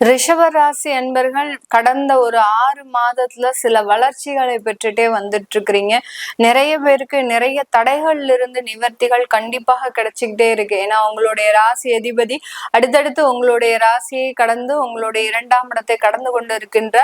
ரிஷபராசி அன்பர்கள் கடந்த ஒரு ஆறு மாதத்துல சில வளர்ச்சிகளை பெற்றுட்டே வந்துட்டு இருக்கிறீங்க நிறைய பேருக்கு நிறைய தடைகள்ல இருந்து நிவர்த்திகள் கண்டிப்பாக கிடைச்சிக்கிட்டே இருக்கு. ஏன்னா உங்களுடைய ராசி அதிபதி அடுத்தடுத்து உங்களுடைய ராசியை கடந்து உங்களுடைய இரண்டாம் இடத்தை கடந்து கொண்டு இருக்கின்ற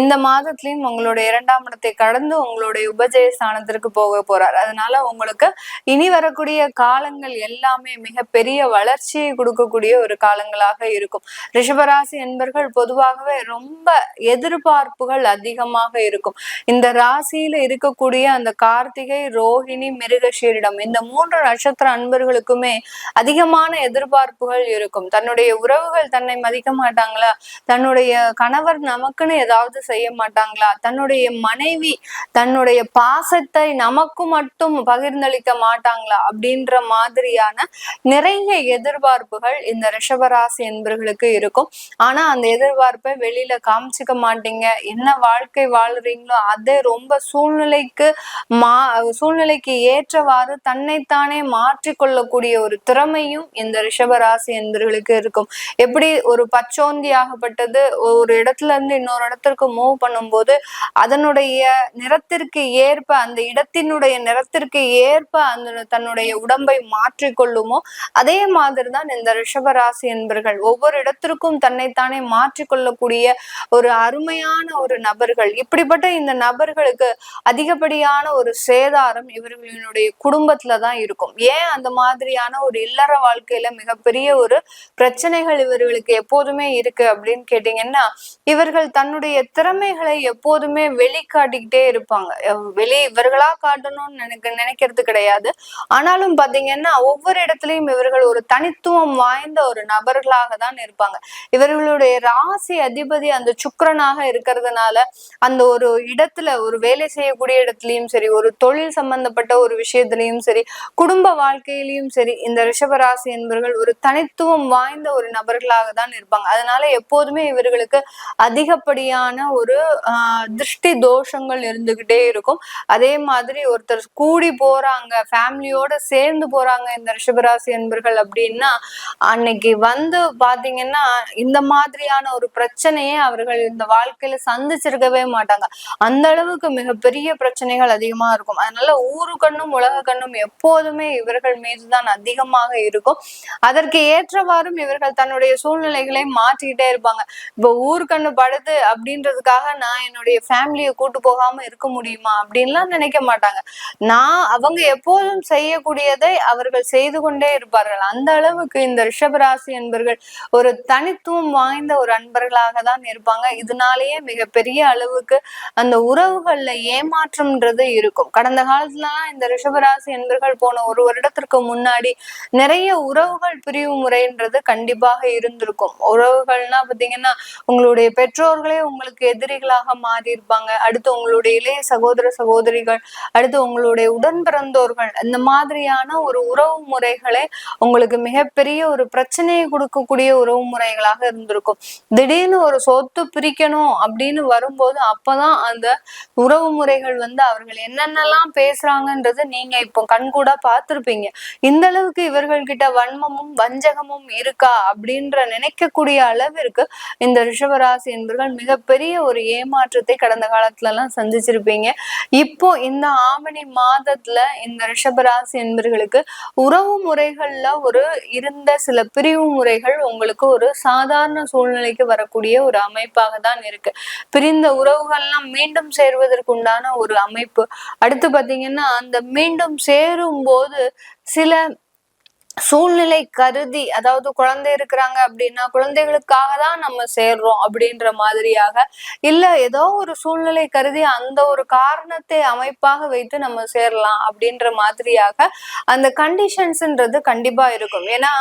இந்த மாதத்திலையும் உங்களுடைய இரண்டாம் இடத்தை கடந்து உங்களுடைய உபஜய ஸ்தானத்திற்கு போக போறார். அதனால உங்களுக்கு இனி வரக்கூடிய காலங்கள் எல்லாமே மிகப்பெரிய வளர்ச்சியை கொடுக்கக்கூடிய ஒரு காலங்களாக இருக்கும். ரிஷபராசி என்பர்கள் பொதுவாகவே ரொம்ப எதிர்பார்ப்புகள் அதிகமாக இருக்கும். இந்த ராசியில இருக்கக்கூடிய அந்த கார்த்திகை ரோஹிணி மிருகஷீரிடம் இந்த மூன்று நட்சத்திர அன்பர்களுக்குமே அதிகமான எதிர்பார்ப்புகள் இருக்கும். தன்னுடைய உறவுகள் தன்னை மதிக்க மாட்டாங்களா? தன்னுடைய கணவர் நமக்குன்னு ஏதாவது செய்ய மாட்டாங்களா? தன்னுடைய மனைவி தன்னுடைய பாசத்தை நமக்கு மட்டும் பகிர்ந்தளிக்க மாட்டாங்களா? அப்படின்ற மாதிரியான நிறைய எதிர்பார்ப்புகள் இந்த ரிஷபராசி என்பர்களுக்கு இருக்கும். ஆனா அந்த எதிர்பார்ப்பை வெளியில காமிச்சிக்க மாட்டீங்க. என்ன வாழ்க்கை வாழ்றீங்களோ அதே ரொம்ப சூழ்நிலைக்கு மா சூழ்நிலைக்கு ஏற்றவாறு தன்னைத்தானே மாற்றிக்கொள்ளக்கூடிய ஒரு திறமையும் இந்த ரிஷபராசி என்பர்களுக்கு இருக்கும். எப்படி ஒரு பச்சோந்தி ஆகப்பட்டது ஒரு இடத்துல இருந்து இன்னொரு இடத்திற்கு மூவ் பண்ணும்போது அதனுடைய நிறத்திற்கு ஏற்ப அந்த இடத்தினுடைய நிறத்திற்கு ஏற்ப அந்த தன்னுடைய உடம்பை மாற்றிக்கொள்ளுமோ அதே மாதிரிதான் இந்த ரிஷபராசி என்பர்கள். ஒவ்வொரு இடத்திற்கும் தன்னைத்தானே மாற்றிக்கொள்ளக்கூடிய ஒரு அருமையான ஒரு நபர்கள். இப்படிப்பட்ட இந்த நபர்களுக்கு அதிகப்படியான ஒரு சேதாரம் இவர்களினுடைய குடும்பத்துல தான் இருக்கும். ஏன் அந்த மாதிரியான ஒரு இல்லற வாழ்க்கையில மிகப்பெரிய ஒரு பிரச்சனைகள் இவர்களுக்கு எப்போதுமே இருக்கு அப்படின்னு கேட்டீங்கன்னா இவர்கள் தன்னுடைய திறமைகளை எப்போதுமே வெளிக்காட்டிக்கிட்டே இருப்பாங்க. வெளி இவர்களா காட்டணும்னு நினைக்க நினைக்கிறது கிடையாது. ஆனாலும் பாத்தீங்கன்னா ஒவ்வொரு இடத்துலயும் இவர்கள் ஒரு தனித்துவம் வாய்ந்த ஒரு நபர்களாக தான் இருப்பாங்க. இவர்களுடைய ராசி அதிபதி அந்த சுக்கரனாக இருக்கிறதுனால அந்த ஒரு இடத்துல ஒரு வேலை செய்யக்கூடிய இடத்துலயும் சரி ஒரு தொழில் சம்பந்தப்பட்ட ஒரு விஷயத்திலையும் சரி குடும்ப வாழ்க்கையிலையும் சரி இந்த ரிஷபராசி என்பவர்கள் ஒரு தனித்துவம் வாய்ந்த ஒரு நபர்களாக தான் இருப்பாங்க. அதனால எப்போதுமே இவர்களுக்கு அதிகப்படியான ஒரு ஆஹ் திருஷ்டி தோஷங்கள் இருந்துகிட்டே இருக்கும். அதே மாதிரி ஒருத்தர் கூடி போறாங்க ஃபேமிலியோட சேர்ந்து போறாங்க இந்த ரிஷபராசி என்பர்கள் அப்படின்னா அன்னைக்கு வந்து பாத்தீங்கன்னா இந்த மாதிரி மாதிரியான ஒரு பிரச்சனையே அவர்கள் இந்த வாழ்க்கையில சந்திச்சிருக்கவே மாட்டாங்க. அந்த அளவுக்கு மிகப்பெரிய பிரச்சனைகள் அதிகமா இருக்கும். அதனால ஊரு கண்ணும் உலக கண்ணும் எப்போதுமே இவர்கள் மீதுதான் அதிகமாக இருக்கும். அதற்கு ஏற்றவாறும் இவர்கள் தன்னுடைய சூழ்நிலைகளை மாற்றிக்கிட்டே இருப்பாங்க. இப்ப ஊர் படுது அப்படின்றதுக்காக நான் என்னுடைய ஃபேமிலியை கூட்டு போகாம இருக்க முடியுமா அப்படின்லாம் நினைக்க மாட்டாங்க. நான் அவங்க எப்போதும் செய்யக்கூடியதை அவர்கள் செய்து கொண்டே இருப்பார்கள். அந்த அளவுக்கு இந்த ரிஷபராசி என்பர்கள் ஒரு தனித்துவம் வாய்ந்த ஒரு அன்பர்களாக தான் இருப்பாங்க. இதனாலேயே மிகப்பெரிய அளவுக்கு அந்த உறவுகள்ல ஏமாற்றம்ன்றது இருக்கும். கடந்த காலத்துலலாம் இந்த ரிஷபராசி என்பர்கள் போன ஒரு வருடத்திற்கு முன்னாடி நிறைய உறவுகள் பிரிவு முறைன்றது கண்டிப்பாக இருந்திருக்கும். உறவுகள்னா பாத்தீங்கன்னா உங்களுடைய பெற்றோர்களே உங்களுக்கு எதிரிகளாக மாறி இருப்பாங்க அடுத்து உங்களுடைய இளைய சகோதர சகோதரிகள் அடுத்து உங்களுடைய உடன் பிறந்தோர்கள் இந்த மாதிரியான ஒரு உறவு முறைகளே உங்களுக்கு மிகப்பெரிய ஒரு பிரச்சனையை கொடுக்கக்கூடிய உறவு முறைகளாக இருந்திருக்கும். திடீர்னு ஒரு சொத்து பிரிக்கணும் அப்படின்னு வரும்போது அப்பதான் அந்த உறவு முறைகள் வந்து அவர்கள் என்னென்னலாம் பேசுறாங்கன்றது நீங்க இப்போ கண்கூடா பார்த்திருப்பீங்க. இந்த அளவுக்கு இவர்கள் கிட்ட வன்மமும் வஞ்சகமும் இருக்கா அப்படின்ற நினைக்கக்கூடிய அளவிற்கு இந்த ரிஷபராசி என்பவர்கள் மிகப்பெரிய ஒரு ஏமாற்றத்தை கடந்த காலத்துல எல்லாம் சந்திச்சிருப்பீங்க. இப்போ இந்த ஆவணி மாதத்துல இந்த ரிஷபராசி என்பவர்களுக்கு உறவு முறைகள்ல ஒரு இருந்த சில பிரிவு முறைகள் உங்களுக்கு ஒரு சாதாரண சூழ்நிலை சூழ்நிலைக்கு வரக்கூடிய ஒரு அமைப்பாக தான் இருக்கு. பிரிந்த உறவுகள்லாம் மீண்டும் சேர்வதற்கு உண்டான ஒரு அமைப்பு. அடுத்து பாத்தீங்கன்னா அந்த மீண்டும் சேரும் போது சில சூழ்நிலை கருதி அதாவது குழந்தை இருக்கிறாங்க அப்படின்னா குழந்தைகளுக்காக தான் நம்ம சேர்றோம் அப்படின்ற மாதிரியாக இல்ல ஏதோ ஒரு சூழ்நிலை கருதி அந்த ஒரு காரணத்தை அமைப்பாக வைத்து நம்ம சேரலாம் அப்படின்ற மாதிரியாக அந்த கண்டிஷன்ஸ்ன்றது கண்டிப்பா இருக்கும். ஏன்னா